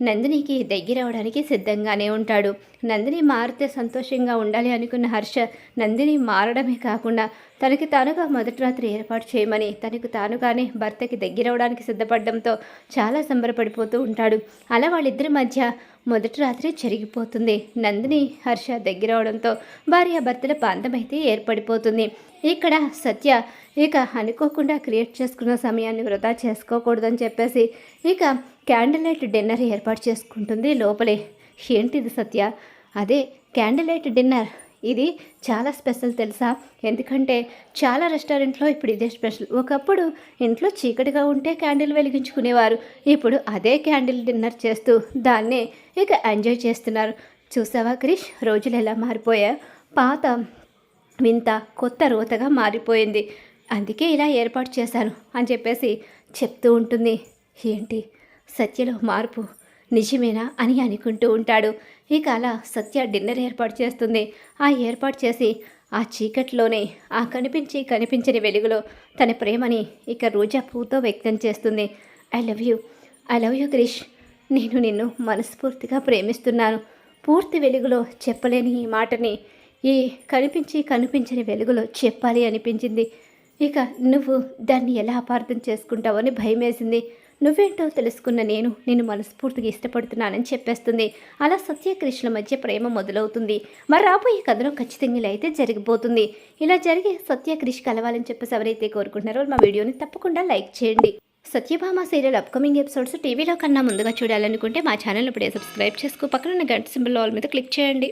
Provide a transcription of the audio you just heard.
నందినికి దగ్గరవడానికి సిద్ధంగానే ఉంటాడు. నందిని మారితే సంతోషంగా ఉండాలి అనుకున్న హర్ష నందిని మారడమే కాకుండా తనకి తానుగా మొదటి రాత్రి ఏర్పాటు చేయమని తనకు తానుగానే భర్తకి దగ్గరవడానికి సిద్ధపడడంతో చాలా సంబరపడిపోతూ ఉంటాడు. అలా వాళ్ళిద్దరి మధ్య మొదటి రాత్రి జరిగిపోతుంది. నందిని హర్ష దగ్గర అవడంతో భర్తల బంధమైతే ఏర్పడిపోతుంది. ఇక్కడ సత్య ఇక అనుకోకుండా క్రియేట్ చేసుకున్న సమయాన్ని వృధా చేసుకోకూడదని చెప్పేసి ఇక క్యాండిల్ లైట్ డిన్నర్ ఏర్పాటు చేసుకుంటుంది లోపలే. ఏంటిది సత్య? అదే క్యాండిల్ లైట్ డిన్నర్. ఇది చాలా స్పెషల్ తెలుసా? ఎందుకంటే చాలా రెస్టారెంట్లో ఇప్పుడు ఇదే స్పెషల్. ఒకప్పుడు ఇంట్లో చీకటిగా ఉంటే క్యాండిల్ వెలిగించుకునేవారు. ఇప్పుడు అదే క్యాండిల్ డిన్నర్ చేస్తూ దాన్నే ఇక ఎంజాయ్ చేస్తున్నారు. చూసావా క్రిష్ రోజులు ఎలా మారిపోయా పాత వింత కొత్త రోతగా మారిపోయింది. అందుకే ఇలా ఏర్పాటు చేశాను అని చెప్పేసి చెప్తూ ఉంటుంది. ఏంటి? సత్యలో మార్పు. నిజమేనా అని అనుకుంటూ ఉంటాడు. ఇక అలా సత్య డిన్నర్ ఏర్పాటు చేస్తుంది. ఆ ఏర్పాటు చేసి ఆ చీకట్లోనే ఆ కనిపించి కనిపించని వెలుగులో తన ప్రేమని ఇక రోజా పూతో వ్యక్తం చేస్తుంది. I love you. I love you Krish నేను నిన్ను మనస్ఫూర్తిగా ప్రేమిస్తున్నాను. పూర్తి వెలుగులో చెప్పలేని ఈ మాటని ఈ కనిపించి కనిపించని వెలుగులో చెప్పాలి అనిపించింది. ఇక నువ్వు దాన్ని ఎలా అపార్థం చేసుకుంటావని భయం వేసింది నువ్వేంటో తెలుసుకున్న నేను నేను మనస్ఫూర్తిగా ఇష్టపడుతున్నానని చెప్పేస్తుంది. అలా సత్యకృష్ణుల మధ్య ప్రేమ మొదలవుతుంది. మరి రాబోయే కథలో ఖచ్చితంగా ఇలా అయితే జరిగిపోతుంది. ఇలా జరిగి సత్యకృష్ కలవాలని చెప్పేసి ఎవరైతే కోరుకుంటున్నారో మా వీడియోని తప్పకుండా లైక్ చేయండి. సత్యభామ సీరియల్ అప్కమింగ్ ఎపిసోడ్స్ టీవీలో కన్నా ముందుగా చూడాలనుకుంటే మా ఛానల్ ఇప్పుడే సబ్స్క్రైబ్ చేసుకో. పక్కన గంట సింబల్ ఆల్ మీద క్లిక్ చేయండి.